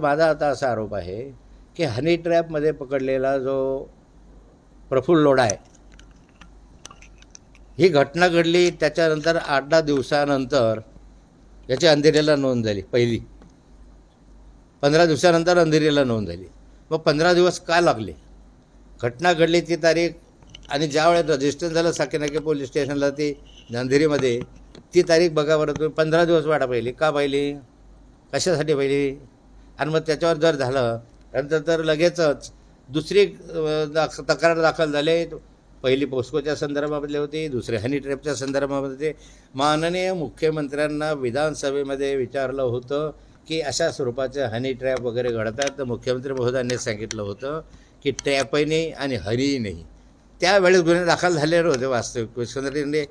माझा आता असा आरोप आहे की हनी ट्रॅपमध्ये पकडलेला जो प्रफुल्ल लोढा आहे ही घटना घडली त्याच्यानंतर आठ दहा दिवसानंतर याची अंधेरीला नोंद झाली पहिली. पंधरा दिवसानंतर अंधेरीला नोंद झाली. मग पंधरा दिवस का लागले? घटना घडली ती तारीख आणि ज्या वेळेत रजिस्टर झालं साकेनाके पोलीस स्टेशनला ती अंधेरीमध्ये ती तारीख बघा बरं तुम्ही पंधरा दिवस वाटा पाहिली. का पाहिली? कशासाठी पाहिली? आणि मग त्याच्यावर जर झालं नंतर तर लगेचच दुसरी दाख तक्रार दाखल झाले. पहिली पोस्कोच्या संदर्भामधली होती दुसरी हनी ट्रॅपच्या संदर्भामध्ये होते. माननीय मुख्यमंत्र्यांना विधानसभेमध्ये विचारलं होतं की अशा स्वरूपाचे हनी ट्रॅप वगैरे घडतात. तर मुख्यमंत्री महोदयांनी सांगितलं होतं की ट्रॅपही नाही आणि हनीही नाही. त्यावेळेस गुन्हे दाखल झालेले होते वास्तविक. मुख्यमंत्र्यांनी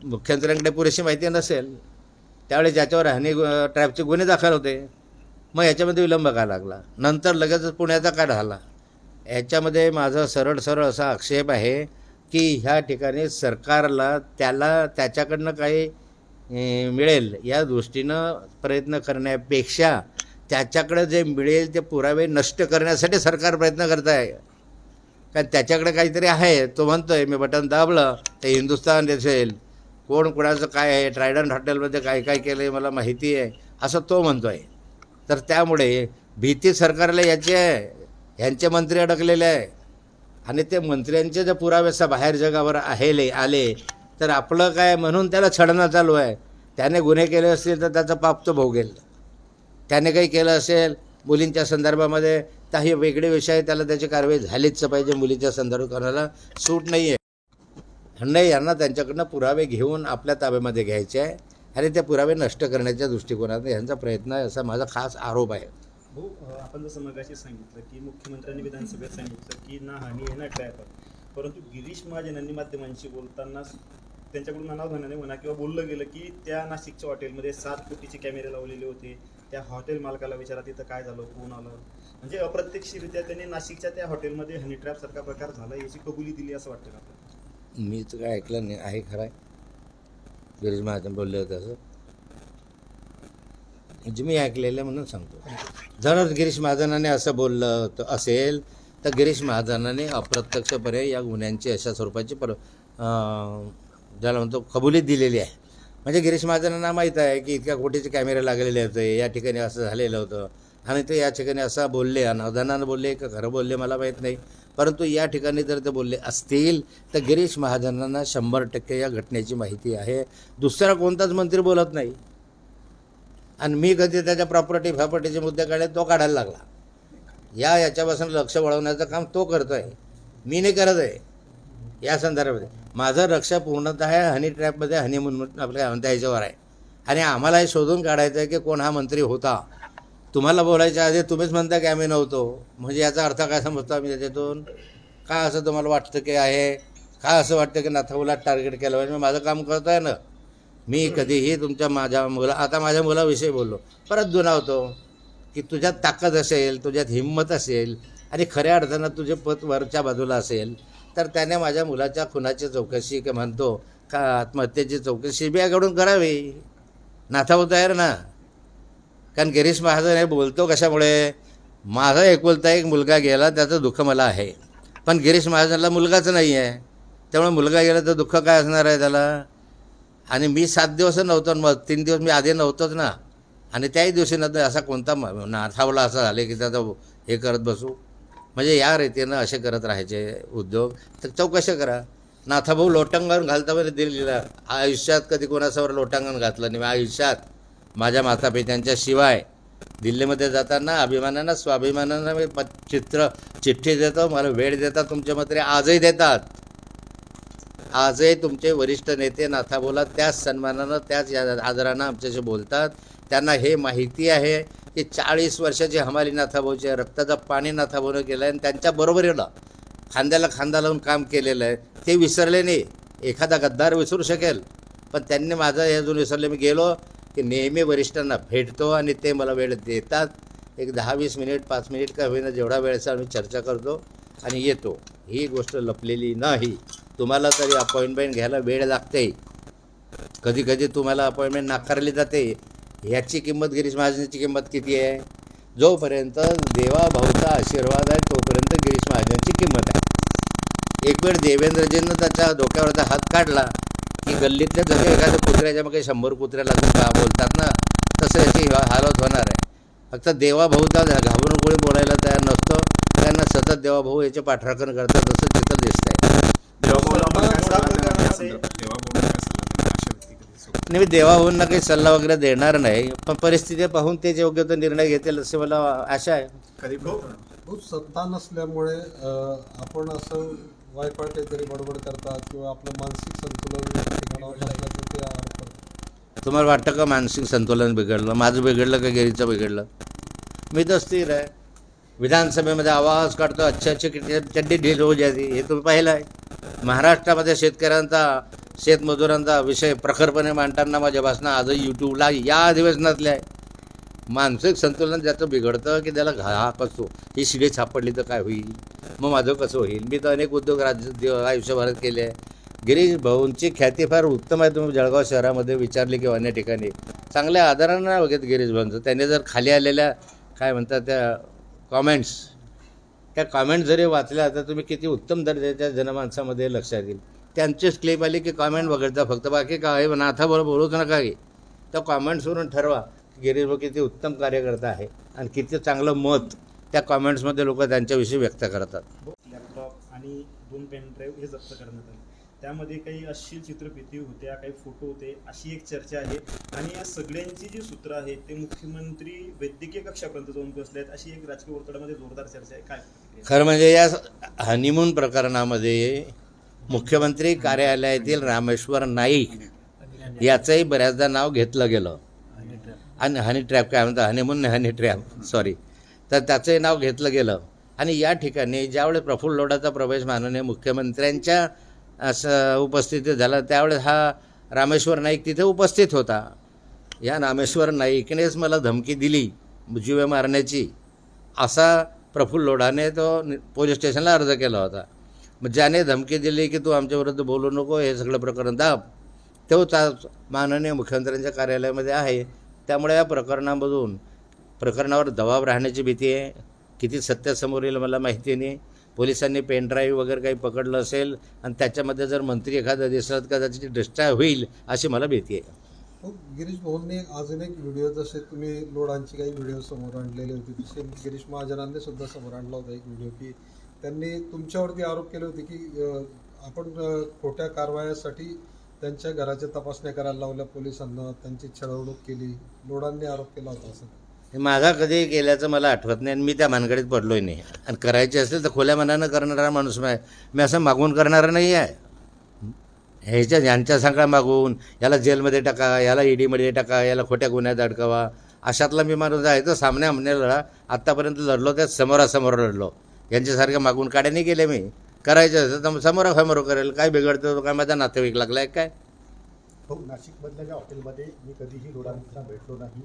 मुख्यमंत्र्यांकडे पुरेशी माहिती नसेल त्यावेळेस ज्याच्यावर हनी ट्रॅपचे गुन्हे दाखल होते. मग याच्यामध्ये विलंब का लागला? नंतर लगेचच पुण्याचा का झाला याच्यामध्ये माझा सरळ सरळ असा आक्षेप आहे की ह्या ठिकाणी सरकारला त्याला त्याच्याकडनं काही मिळेल या दृष्टीनं प्रयत्न करण्यापेक्षा त्याच्याकडं जे मिळेल ते पुरावे नष्ट करण्यासाठी सरकार प्रयत्न करत आहे कारण त्याच्याकडे काहीतरी आहे. तो म्हणतो आहे मी बटन दाबलं ते हिंदुस्तान दिसेल. कोण कोणाचं काय आहे? ट्रायडंट हॉटेलमध्ये काय काय केलं आहे मला माहिती आहे. असं तो म्हणतो आहे तर त्यामुळे भीती सरकारला याची आहे. ह्यांचे मंत्री अडकलेले आहे. आणि ते मंत्र्यांचे जर पुरावे बाहेर जगावर आहेले आले तर आपलं काय म्हणून त्याला छडणं चालू आहे. त्याने गुन्हे केले असतील तर त्याचं पाप तो भोगेल. त्याने काही केलं असेल मुलींच्या संदर्भामध्ये तर हे वेगळे विषय आहे, त्याला त्याची कारवाई झालीच पाहिजे मुलीच्या संदर्भात कोणाला सूट नाही आहे नाही यांना त्यांच्याकडनं पुरावे घेऊन आपल्या ताब्यामध्ये घ्यायचे आहे. आणि ते पुरावे नष्ट करण्याच्या दृष्टिकोनातून यांचा प्रयत्न आहे असा माझा खास आरोप आहे. आपण जसं मगाशी सांगितलं की मुख्यमंत्र्यांनी विधानसभेत सांगितलं की ना हानी आहे ना ट्रॅप आहे परंतु गिरीश महाजन यांनी माध्यमांशी बोलताना त्यांच्याकडून अनावधानाने म्हणा किंवा बोललं गेलं की त्या नाशिकच्या हॉटेलमध्ये सात कोटीचे कॅमेरे लावलेले होते. त्या हॉटेल मालकाला विचारा तिथं काय झालं कोण आलं? म्हणजे अप्रत्यक्षरित्या त्यांनी नाशिकच्या त्या हॉटेलमध्ये हनी ट्रॅप सारखा प्रकार झाला याची कबुली दिली असं वाटतं का आपल्याला? मी तर काय ऐकलं नाही आहे खरं आहे. गिरीश महाजन बोलले होते असं. म्हणजे मी ऐकलेलं आहे म्हणून सांगतो. जर गिरीश महाजनाने असं बोललं होतं असेल तर गिरीश महाजनाने अप्रत्यक्षपणे या गुन्ह्यांची अशा स्वरूपाची पर ज्याला म्हणतो कबुली दिलेली आहे. म्हणजे गिरीश महाजनांना माहीत आहे की इतक्या कोटीचे कॅमेरे लागलेले होते या ठिकाणी असं झालेलं होतं. आणि ते या ठिकाणी असं बोलले अनावधानानं बोलले का खरं बोलले मला माहीत नाही. परंतु या ठिकाणी जर ते बोलले असतील तर गिरीश महाजनांना शंभर टक्के या घटनेची माहिती आहे. दुसरा कोणताच मंत्री बोलत नाही. आणि मी कधी त्याच्या प्रॉपर्टी फॅपर्टीचे मुद्दे काढले तो काढायला लागला. या याच्यापासून लक्ष वळवण्याचं काम तो करतो आहे मी नाही करत आहे. या संदर्भामध्ये माझं लक्ष पूर्णतः हनी ट्रॅपमध्ये हनीमून आपल्या म्हणता याच्यावर आहे. आणि आम्हाला हे शोधून काढायचं आहे की कोण हा मंत्री होता. तुम्हाला बोलायच्या आधी तुम्हीच म्हणता की आम्ही नव्हतो. म्हणजे याचा अर्थ काय समजतो आम्ही त्याच्यातून? का असं तुम्हाला वाटतं की आहे? का असं वाटतं की नाथाऊला टार्गेट केलं? पाहिजे मी माझं काम करत आहे ना. मी कधीही तुमच्या माझ्या मुला आता माझ्या मुलाविषयी बोललो. परत दुनावतो की तुझ्यात ताकद असेल तुझ्यात हिंमत असेल आणि खऱ्या अर्थानं तुझे पत वरच्या बाजूला असेल तर त्याने माझ्या मुलाच्या खुनाची चौकशी म्हणतो का आत्महत्येची चौकशी सीबीआयकडून करावी. नाथाऊ तयार ना. कारण गिरीश महाजन हे बोलतो कशामुळे? माझा एकुलता एक मुलगा गेला त्याचं दुःख मला आहे. पण गिरीश महाजनला मुलगाच नाही आहे त्यामुळे मुलगा गेला तर दुःख काय असणार आहे त्याला? आणि मी सात दिवस नव्हतो मग तीन दिवस मी आधी नव्हतोच ना. आणि त्याही दिवशी नंतर असा कोणता नाथावला असा झाले की त्याचं हे करत बसू. म्हणजे या रीतीनं असे करत राहायचे उद्योग. तर चौकशा करा. नाथाभाऊ लोटांगण घालता म्हणजे दिल्लीला. आयुष्यात कधी कोणासमोर लोटांगण घातलं नाही. आयुष्यात माझ्या मातापित्यांच्या शिवाय दिल्लीमध्ये जाताना अभिमानानं स्वाभिमानानं मी चित्र चिठ्ठी देतो मला वेळ देतात तुमचे मंत्री आजही देतात. आजही तुमचे वरिष्ठ नेते नाथा बोला त्याच सन्मानानं त्याच या- आदरानं आमच्याशी बोलतात. त्यांना हे माहिती आहे की चाळीस वर्षाची हमाली नाथाभाऊचे आहे रक्ताचं पाणी नाथाभाऊनं केलं आहे आणि त्यांच्या बरोबरीला खांद्याला खांदा लावून काम केलेलं आहे. ते विसरले नाही. एखादा गद्दार विसरू शकेल. पण त्यांनी माझं हे अजून विसरले मी गेलो. की नेहमी वरिष्ठांना भेटतो आणि ते मला वेळ देतात. एक दहा वीस मिनिट पाच मिनिट का होईना जेवढा वेळचा आम्ही चर्चा करतो आणि येतो. ही गोष्ट लपलेली नाही. तुम्हाला तरी अपॉइंटमेंट घ्यायला वेळ लागते. कधी कधी तुम्हाला अपॉइंटमेंट नाकारली जाते. ह्याची किंमत गिरीश महाजनची किंमत किती आहे? जोपर्यंत देवाभाऊचा आशीर्वाद आहे तोपर्यंत गिरीश महाजनची किंमत आहे. एक वेळ देवेंद्रजींनं त्याच्या डोक्यावरचा हात काढला. की गल्लीतल्या जसं एखाद्या कुत्र्याच्या मग शंभर कुत्र्याला लागून बोलतात ना तसं याची हालत होणार आहे. फक्त देवाभाऊचा घाबरून कोणी बोलायला तयार नसतो. त्यांना सतत देवाभाऊ याचे पाठराखण करतात असं तिथं दिसतंय. आहे नाही मी देवाभाऊंना काही सल्ला वगैरे देणार नाही पण परिस्थिती पाहून ते योग्य तो निर्णय घेतील असे मला आशा आहे. खूप सत्ता नसल्यामुळे आपण असं वायफळ काहीतरी बडबड करतात किंवा आपलं मानसिक संतुलन ठिकाणावर नसल्याचं ते आरोप करतात. तुम्हाला वाटतं का मानसिक संतुलन बिघडलं? माझं बिघडलं का गिरीचं बिघडलं? मी तर स्थिर आहे. विधानसभेमध्ये आवाज काढतो अच्छे अच्छे चड्डी ढील हो जाते हे तुम्ही पाहिलं आहे महाराष्ट्रामध्ये शेतकऱ्यांचा शेतमजुरांचा विषय प्रखरपणे मांडताना माझ्या भाषणं आजही यूट्यूबला या अधिवेशनातले आहे. मानसिक संतुलन ज्याचं बिघडतं की त्याला घा कसतो ही शिडी सापडली तर काय होईल? मग माझं कसं होईल? मी तर अनेक उद्योग राज्य आयुष्यभरात केले आहे. गिरीश भाऊंची ख्याती फार उत्तम आहे. तुम्ही जळगाव शहरामध्ये विचारली किंवा अन्य ठिकाणी. चांगल्या आदरानं बघित घेत गिरीश भाऊंचं. त्यांनी जर खाली आलेल्या काय म्हणतात त्या कॉमेंट्स त्या कॉमेंट जरी वाचल्या तर तुम्ही किती उत्तम दर्जाच्या जनमानसामध्ये लक्षात येईल त्यांचीच क्लिप आली की कॉमेंट वगळता फक्त. बाकी काय नाथाबरोबर बोलूच नका की त्या कॉमेंट्सवरून ठरवा की गिरीश भाऊ किती उत्तम कार्यकर्ता आहे आणि किती चांगलं मत त्या कॉमेंट्समध्ये लोक त्यांच्याविषयी व्यक्त करतात. लॅपटॉप आणि दोन पेन ड्राईव्ह हे जप्त करण्यात आले. त्यामध्ये काही अश्लील चित्रफिती होत्या काही फोटो होते अशी एक चर्चा आहे. आणि या सगळ्यांची जी सूत्र आहेत ते मुख्यमंत्री वैद्यकीय कक्षापर्यंत जाऊन पोहोचले आहेत अशी एक राजकीय वर्तुळामध्ये जोरदार चर्चा आहे. काय? खरं म्हणजे या हनीमून प्रकरणामध्ये मुख्यमंत्री कार्यालयातील रामेश्वर नाईक याचंही बऱ्याचदा नाव घेतलं गेलं. आणि हनी ट्रॅप काय म्हणतात? हनीमून हनी ट्रॅप सॉरी तर त्याचंही नाव घेतलं गेलं. आणि या ठिकाणी ज्यावेळेस प्रफुल्ल लोढाचा प्रवेश माननीय मुख्यमंत्र्यांच्या असं उपस्थितीत झाला त्यावेळेस हा रामेश्वर नाईक तिथे उपस्थित होता. या रामेश्वर नाईकनेच मला धमकी दिली जीवे मारण्याची. असा प्रफुल्ल लोढाने तो नि- पोलीस स्टेशनला अर्ज केला होता. मग ज्याने धमकी दिली की तू आमच्याविरुद्ध बोलू नको हे सगळं प्रकरण दाब. तोच आज माननीय मुख्यमंत्र्यांच्या कार्यालयामध्ये आहे. त्यामुळे या प्रकरणामधून प्रकरणावर दबाव राहण्याची भीती आहे. किती सत्य समोर येईल मला माहिती नाही. पोलिसांनी पेनड्राईव्ह वगैरे काही पकडलं असेल आणि त्याच्यामध्ये जर मंत्री एखादा दिसला तर त्याची डिस्ट्राय होईल अशी मला भीती आहे. हो, गिरीश भाऊंनी अजून एक व्हिडिओ जसे तुम्ही लोडांची काही व्हिडिओ समोर आणलेले होते तसे गिरीश महाजनांनी सुद्धा समोर आणला होता एक व्हिडिओ की त्यांनी तुमच्यावरती आरोप केले होते की आपण खोट्या कारवायासाठी त्यांच्या घराच्या तपासण्या करायला लावल्या पोलिसांना त्यांची छळवणूक केली लोडांनी आरोप केला होता असं. माझा कधी गेल्याचं मला आठवत नाही आणि मी त्या मानगडीत पडलोही नाही. आणि करायचे असेल तर खोल्या मनानं करणारा माणूस मी मी असं मागून करणारा नाही आहे. ह्याच्या यांच्या सांगा मागून याला जेलमध्ये टाका याला ईडीमध्ये टाका याला खोट्या गुन्ह्यात अडकावा. अशातला मी माणूस आहे तर सामन्या आमने लढा. आत्तापर्यंत लढलो त्या समोरासमोर लढलो. यांच्यासारख्या मागून काड्या नाही गेले मी. करायचं असेल तर समोरासमोर करेल. काय बिघडतं काय माझा नातेवाईक लागला आहे काय? हो नाशिकमधल्या ज्या हॉटेलमध्ये मी कधीही रोडांना भेटलो नाही.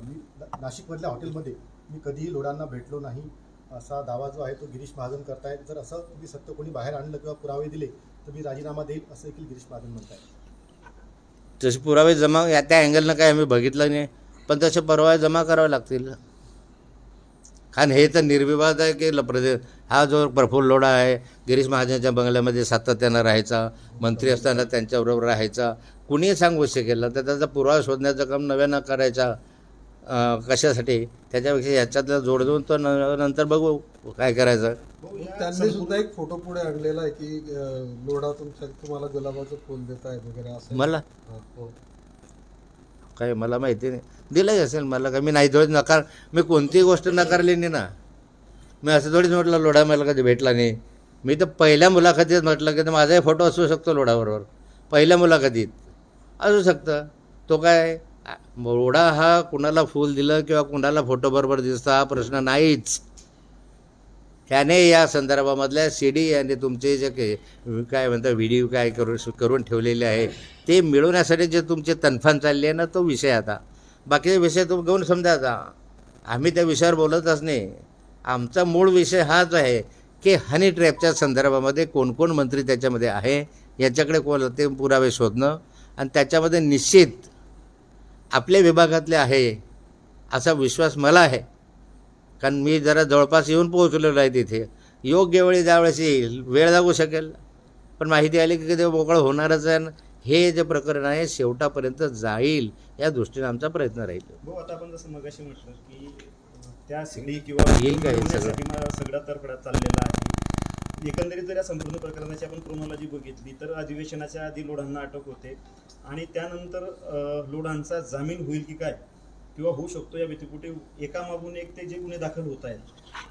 मी ना- नाशिकमधल्या हॉटेलमध्ये मी कधीही लोडांना भेटलो नाही. असा दावा जो आहे तो गिरीश महाजन करतायत. जर असं तुम्ही सत्य कोणी बाहेर आणलं किंवा पुरावे दिले तर मी राजीनामा देईल असं देखील गिरीश महाजन म्हणतायत. तसे पुरावे जमा या त्या अँगलनं काय आम्ही बघितलं नाही पण तसे पुरावे जमा करावे लागतील. कारण हे तर निर्विवाद आहे की प्रदेश हा जो प्रफुल्ल लोढा आहे गिरीश महाजनच्या बंगल्यामध्ये सातत्यानं राहायचा मंत्री असताना त्यांच्याबरोबर राहायचा कुणीही सांगू शकेल तर त्याचा पुरावा शोधण्याचं काम नव्यानं करायचा कशासाठी? त्याच्यापेक्षा याच्यातलं जोड देऊन तो न- नंतर बघू काय करायचं. त्यांनी सुद्धा एक फोटो पुढे आणलेला आहे की लोढा तुमच्या तुम्हाला गुलाबाचं फुल देत आहेत वगैरे असं मला? हा. काय मला माहिती नाही. दिलंही असेल मला काय मी नाही थोडीच नकार मी कोणतीही गोष्ट नकारली नाही ना. मी असं थोडीच म्हटलं लोढा मला कधी भेटला नाही. मी तर पहिल्या मुलाखतीत म्हटलं की माझाही फोटो असू शकतो लोढाबरोबर पहिल्या मुलाखतीत. असू शकतं. तो काय मोडा हा कुणाला फूल दिलं किंवा कुणाला फोटोबरोबर दिसता हा प्रश्न नाहीच. त्याने या संदर्भामधल्या सी डी आणि तुमचे जे काही काय म्हणतात व्हिडिओ काय करू करून ठेवलेले आहे ते मिळवण्यासाठी जे तुमचे तनफान चालली आहे ना तो विषय आता. बाकीचे विषय तुम्ही घेऊन समजा आता. आम्ही त्या विषयावर बोलतच नाही. आमचा मूळ विषय हाच आहे की हनी ट्रॅपच्या संदर्भामध्ये कोणकोण मंत्री त्याच्यामध्ये आहे याच्याकडे कोण ते पुरावे शोधणं आणि त्याच्यामध्ये निश्चित आपल्या विभागातले आहे असा विश्वास मला आहे. कारण मी जरा जवळपास येऊन पोहोचलेलो आहे तिथे. योग्य वेळी ज्यावेळेस येईल वेळ लागू शकेल. पण माहिती आली की ते मोकळं होणारच आहे हे जे प्रकरण आहे शेवटापर्यंत जाईल या दृष्टीने आमचा प्रयत्न राहील. आता आपण जसं मगाशी म्हटलं की त्या सिडी किंवा येईल सगळं? चाललेला आहे. एकंदरीत जर या संपूर्ण प्रकरणाची आपण क्रोनॉलॉजी बघितली तर अधिवेशनाच्या आधी लोढांना अटक होते. आणि त्यानंतर लोढांचा जामीन होईल की काय किंवा होऊ शकतो या व्यतिकुठे एकामागून एक ते जे गुन्हे दाखल होत आहेत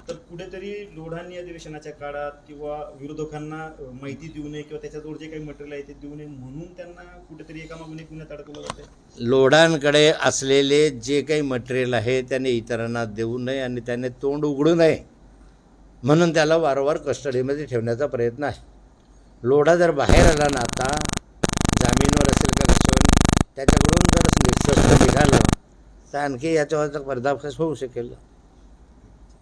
तर कुठेतरी लोढांनी अधिवेशनाच्या काळात किंवा विरोधकांना माहिती देऊ नये किंवा त्याच्याजवळ जे काही मटेरियल आहे ते देऊ नये म्हणून त्यांना कुठेतरी एकामागून एक गुन्ह्यात अडकवलं जाते लोढांकडे असलेले जे काही मटेरियल आहे त्याने इतरांना देऊ नये आणि त्याने तोंड उघडू नये. म्हणून त्याला वारंवार कस्टडीमध्ये ठेवण्याचा प्रयत्न आहे. लोढा जर बाहेर आला ना आता जामीनवर असेल का कशावर त्याच्याकडून जर निष्पक्ष निघालं तर आणखी याच्यावरचा पर्दाफाश होऊ शकेल.